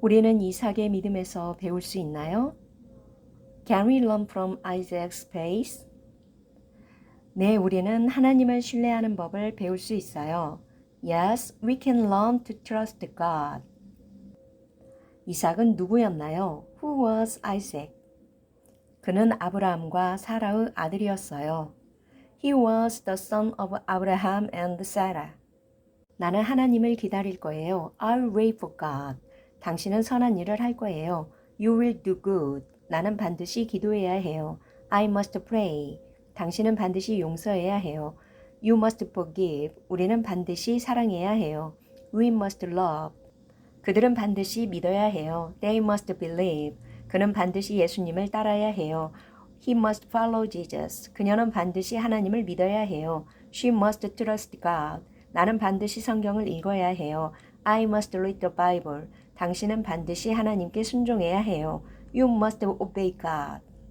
우리는 이삭의 믿음에서 배울 수 있나요? Can we learn from Isaac's faith? 네, 우리는 하나님을 신뢰하는 법을 배울 수 있어요. Yes, we can learn to trust God. 이삭은 누구였나요? Who was Isaac? 그는 아브라함과 사라의 아들이었어요. He was the son of Abraham and Sarah. 나는 하나님을 기다릴 거예요. I'll wait for God. 당신은 선한 일을 할 거예요. You will do good. 나는 반드시 기도해야 해요. I must pray. 당신은 반드시 용서해야 해요. You must forgive. 우리는 반드시 사랑해야 해요. We must love. 그들은 반드시 믿어야 해요. They must believe. 그는 반드시 예수님을 따라야 해요. He must follow Jesus. 그녀는 반드시 하나님을 믿어야 해요. She must trust God. 나는 반드시 성경을 읽어야 해요. I must read the Bible. 당신은 반드시 하나님께 순종해야 해요. You must obey God.